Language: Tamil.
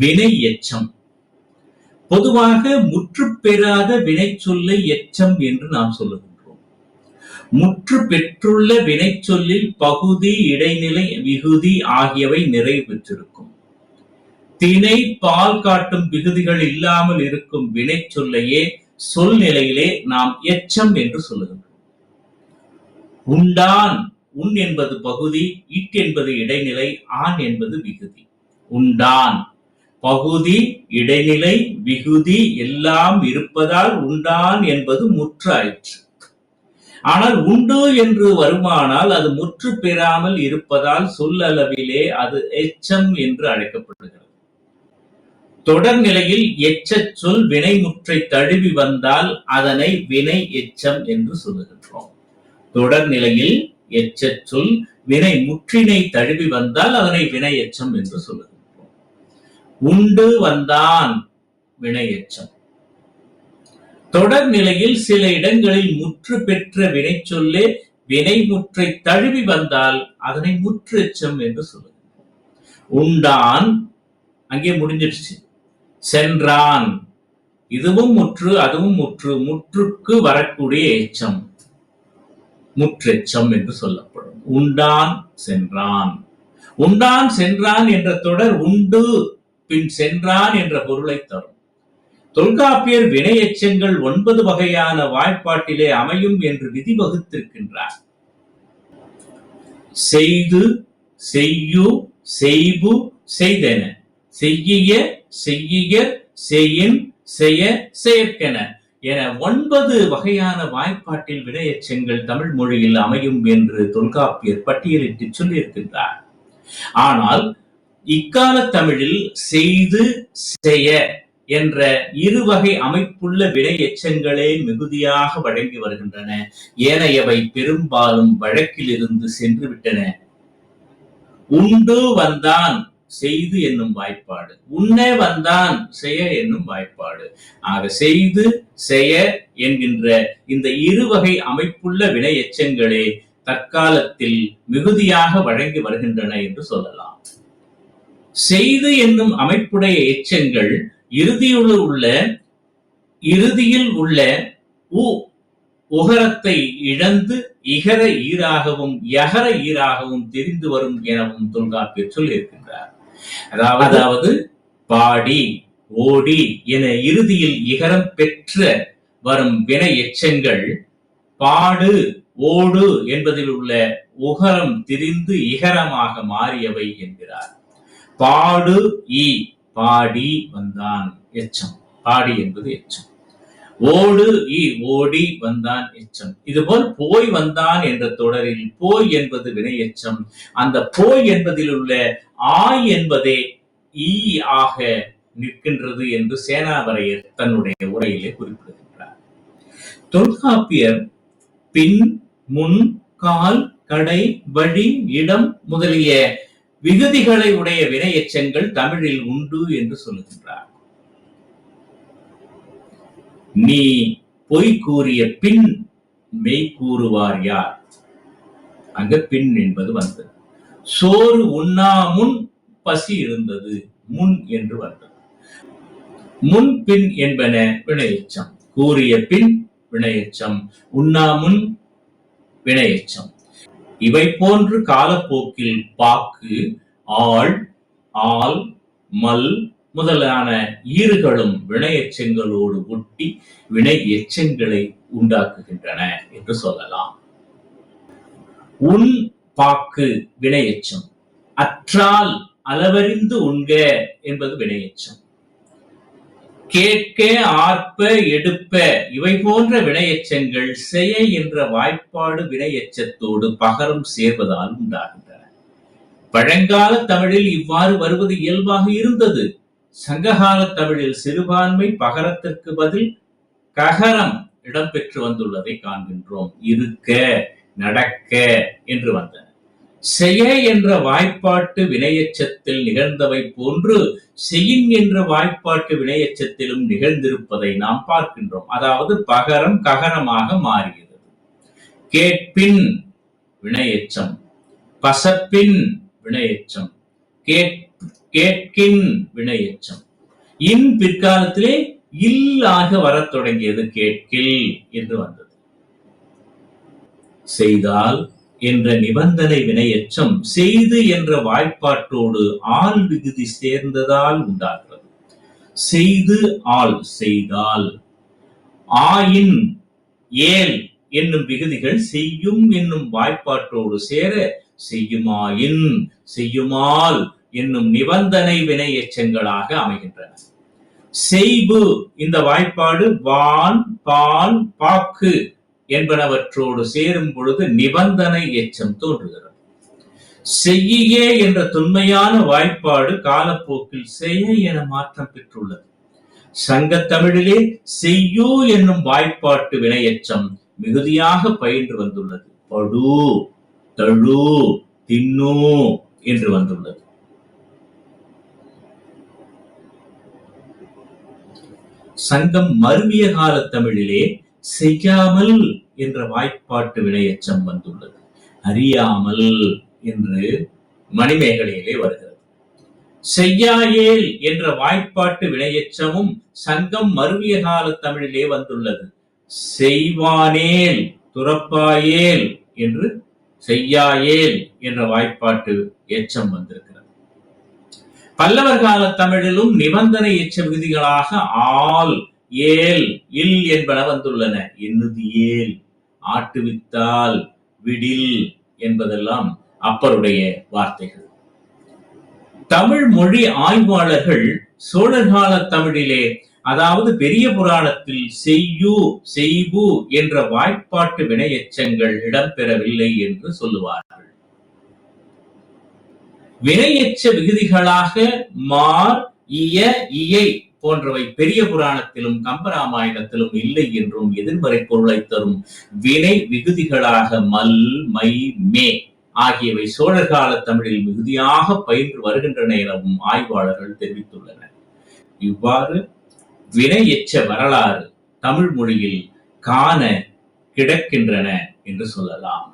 வினை எச்சம் பொதுவாக முற்று பெறாத வினை சொல்லை எச்சம் என்று நாம் சொல்லுகின்றோம். முற்று பெற்றுள்ள வினை சொல்லில் பகுதி இடைநிலை விகுதி ஆகியவை நிறைவு பெற்றிருக்கும். திணை பால் காட்டும் விகுதிகள் இல்லாமல் இருக்கும் வினை சொல்லையே சொல் நிலையிலே நாம் எச்சம் என்று சொல்லுகின்றோம். உண்டான் உன் என்பது பகுதி இட் என்பது இடைநிலை ஆண் என்பது விகுதி. உண்டான் பகுதி இடைநிலை விகுதி எல்லாம் இருப்பதால் உண்டான் என்பது முற்றாயிற்று. ஆனால் உண்டு என்று வருமானால் அது முற்று பெறாமல் இருப்பதால் சொல்லளவிலே அது எச்சம் என்று அழைக்கப்படுகிறது. தொடர்நிலையில் எச்ச சொல் வினைமுற்றை தழுவி வந்தால் அதனை வினை எச்சம் என்று சொல்லுகின்றோம். தொடர்நிலையில் எச்ச சொல் வினை முற்றினை தழுவி வந்தால் அதனை வினை எச்சம் என்று சொல்லுகிறோம் உண்டு வந்தான் வினையச்சம். தொடர் நிலையில் சில இடங்களில் முற்று பெற்ற வினை சொல்லே வினை முற்றை தழுவி வந்தால் அதனை முற்று எச்சம் என்று சொல்லுகின்றோம் உண்டான் அங்கே முடிஞ்சிடுச்சு. சென்றான் இதுவும் முற்று அதுவும் முற்று முற்றுக்கு வரக்கூடிய எச்சம் முற்றெச்சம் என்று சொல்லப்படும். உண்டான் சென்றான். உண்டான் சென்றான் என்ற தொடர் உண்டு. பின் சென்றான் என்ற பொருளை தரும். தொல்காப்பியர் வினை எச்சங்கள் ஒன்பது வகையான வாய்ப்பாட்டிலே அமையும் என்று விதி வகுத்திருக்கின்றார். செய்து செய்யு செய்பு செய்தென. செய்யிய செய்யிய செய்யின் செய்ய செயற்கென. என ஒன்பது வகையான வாய்ப்பாட்டில் வினையச்சங்கள் தமிழ் மொழியில் அமையும் என்று தொல்காப்பியர் பட்டியலிட்டு சொல்லியிருக்கின்றார். ஆனால் இக்கால தமிழில் செய்து செய்ய என்ற இருவகை அமைப்புள்ள வினை எச்சங்களே மிகுதியாக வழங்கி வருகின்றன. ஏனையவை பெரும்பாலும் வழக்கிலிருந்து சென்று விட்டன உண்டு வந்தான் செய்து என்னும் வாய்ப்பாடு. உன்னே வந்தான் செய்ய என்னும் வாய்ப்பாடு. ஆக செய்து செய என்கின்ற இந்த இருவகை அமைப்புள்ள வினை எச்சங்களே தற்காலத்தில் மிகுதியாக வழங்கி வருகின்றன என்று சொல்லலாம். செய்து என்னும் அமைப்புடைய எச்சங்கள் இறுதியுள்ள உள்ள இறுதியில் உள்ள உ உகரத்தை இழந்து இகர ஈராகவும் யகர ஈராகவும் தெரிந்து வரும் எனவும் தொல்காப்பியர் சொல்லியிருக்கின்றார். அதாவது பாடி ஓடி என இறுதியில் இகரம் பெற்ற வரும் வினை எச்சங்கள் பாடு ஓடு என்பதில் உள்ள உகரம் திரிந்து இகரமாக மாறியவை என்கிறார். பாடு ஈ. பாடி வந்தான் எச்சம். பாடி என்பது எச்சம். ஓடு ஈ. ஓடி வந்தான் எச்சம். இதுபோல் போய் வந்தான் என்ற தொடரில் போய் என்பது வினை எச்சம். அந்த போய் என்பதில் உள்ள ஆய் என்பதே ஈ ஆக நிற்கின்றது என்று சேனாவரையர் தன்னுடைய உரையிலே குறிப்பிடுகின்றார். தொல்காப்பியர் பின் முன் கால் கடை வழி இடம் முதலிய விகுதிகளை உடைய வினை எச்சங்கள் தமிழில் உண்டு என்று சொல்லுகின்றார். நீ பொய் கூறிய பின் மெய் கூறுவார் யார்? அங்க பின் என்பது வந்தது. சோறு உண்ணா முன் பசி இருந்தது முன் என்று வந்தது. முன் பின் என்பன வினையச்சம். கூறிய பின் வினையச்சம் உண்ணா முன் வினையச்சம். இவை போன்று காலப்போக்கில் பாக்கு ஆள் ஆல் மல் முதலான ஈறுகளும் வினை எச்சங்களோடு ஒட்டி வினை எச்சங்களை உண்டாக்குகின்றன என்று சொல்லலாம். உன் பாக்கு வினையச்சம் அற்றால் அளவறிந்து உண்க என்பது வினையச்சம் கேட்க ஆர்ப்ப எடுப்ப இவை போன்ற வினையச்சங்கள் செய என்ற வாய்ப்பாடு வினையச்சத்தோடு பகரம் சேர்வதால் உண்டாகின்றன. பழங்கால தமிழில் இவ்வாறு வருவது இயல்பாக இருந்தது. சங்ககால தமிழில் சிறுபான்மை பகரத்திற்கு பதில் ககரம் இடம்பெற்று வந்துள்ளதை காண்கின்றோம். இருக்க நடக்க என்று வந்தன. செய என்ற வாய்ப்பாட்டு வினையச்சத்தில் நிகழ்ந்தவை போன்று செய்யின் என்ற வாய்ப்பாட்டு வினையச்சத்திலும் நிகழ்ந்திருப்பதை நாம் பார்க்கின்றோம். அதாவது பகரம் ககரமாக மாறுகிறது. கேட்பின் வினையச்சம் பசப்பின் வினையச்சம் கேட்கின் வினையச்சம். இன் பிற்காலத்திலே இல்லாக வரத் தொடங்கியது கேட்கில் என்று வந்தது. செய்தால் என்ற நிபந்தனை வினையச்சம் செய்து என்ற வாய்ப்பாட்டோடு ஆள் விகுதி சேர்ந்ததால் உண்டாகிறது. செய்து ஆள் செய்தால் ஆயின் ஏல் என்னும் விகுதிகள் செய்யும் என்னும் வாய்ப்பாட்டோடு சேர செய்யுமாயின் செய்யுமால் என்னும் நிபந்தனை வினை எச்சங்களாக அமைகின்றன. செய்பு இந்த வாய்ப்பாடு வான் பால் பாக்கு என்பனவற்றோடு சேரும் பொழுது நிபந்தனை எச்சம் தோன்றுகிறது. செய்யே என்ற தொன்மையான வாய்ப்பாடு காலப்போக்கில் செய்ய என மாற்றம் பெற்றுள்ளது. சங்க தமிழிலே செய்யு என்னும் வாய்ப்பாட்டு வினையச்சம் மிகுதியாக பயின்று வந்துள்ளது. படு தழு தின்னு என்று வந்துள்ளது. சங்கம் மருவிய கால தமிழிலே செய்யாமல் என்ற வாய்ப்பாட்டு வினையச்சம் வந்துள்ளது. அறியாமல் என்று மணிமேகலையிலே வருகிறது. செய்யாயேல் என்ற வாய்ப்பாட்டு வினையச்சமும் சங்கம் மருவிய கால தமிழிலே வந்துள்ளது. செய்வானேல் துறப்பாயேல் என்று செய்யாயேல் என்ற வாய்ப்பாட்டு எச்சம் வந்திருக்கிறது. பல்லவர் கால தமிழிலும் நிபந்தனை எச்ச விகுதிகளாக ஆல் ஏல் இல் என்பன வந்துள்ளன. என்னது ஏல் ஆட்டுவித்தால் விடில் என்பதெல்லாம் அப்பருடைய வார்த்தைகள். தமிழ் மொழி ஆய்வாளர்கள் சோழர் கால தமிழிலே அதாவது பெரிய புராணத்தில் செய்யு செய்பு என்ற வாய்ப்பாட்டு வினையெச்சங்கள் இடம்பெறவில்லை என்று சொல்லுவார்கள். வினையெச்ச விகுதிகளாக மார் இய இயை போன்றவை பெரிய புராணத்திலும் கம்பராமாயணத்திலும் இல்லை என்றும் எதிர்மறை பொருளை தரும் வினை விகுதிகளாக மல் மை மே ஆகியவை சோழர் கால தமிழில் மிகுதியாக பயின்று வருகின்றன எனவும் ஆய்வாளர்கள் தெரிவித்துள்ளனர். இவ்வாறு வினை எச்ச வரலாறு தமிழ் மொழியில் காண கிடக்கின்றன என்று சொல்லலாம்.